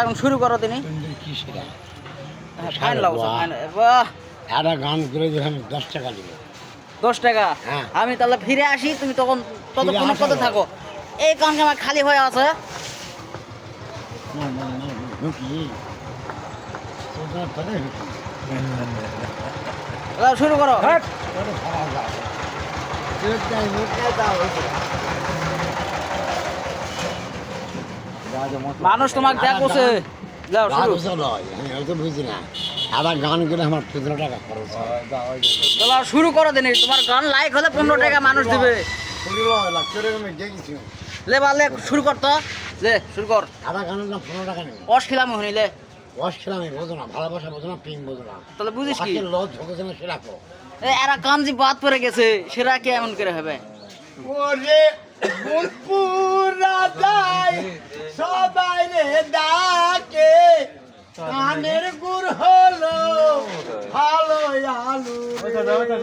এখন শুরু করো তিনি। একটা গান করে দশ টাকা দিব। দশ টাকা? হ্যাঁ। আমি তাহলে ফিরে আসি তুমি তখন ততক্ষণ কত থাকো। এই কানকে আমার খালি হয়ে আছে? শুরু করো। মানুষ তোমাকে দেখছে শুরু হয় করো দিনে তোমার গান লাইক হলে পনেরো টাকা মানুষ দিবে লে শুরু কর তো লে শুরু কর আধা গানের দাম পনেরো টাকা নেব অস খিলাম খেলাম বোঝো না ভালোবাসা বোঝো না প্রেম বোঝো না তাহলে বুঝিস কি হাতের লজ ঝোঁকেছে না সেটা করো এ এরা কামজি বাদ পড়ে গেছে সেরা কে এমন করে হবে ওরে ফুলপুরা Aduh, 站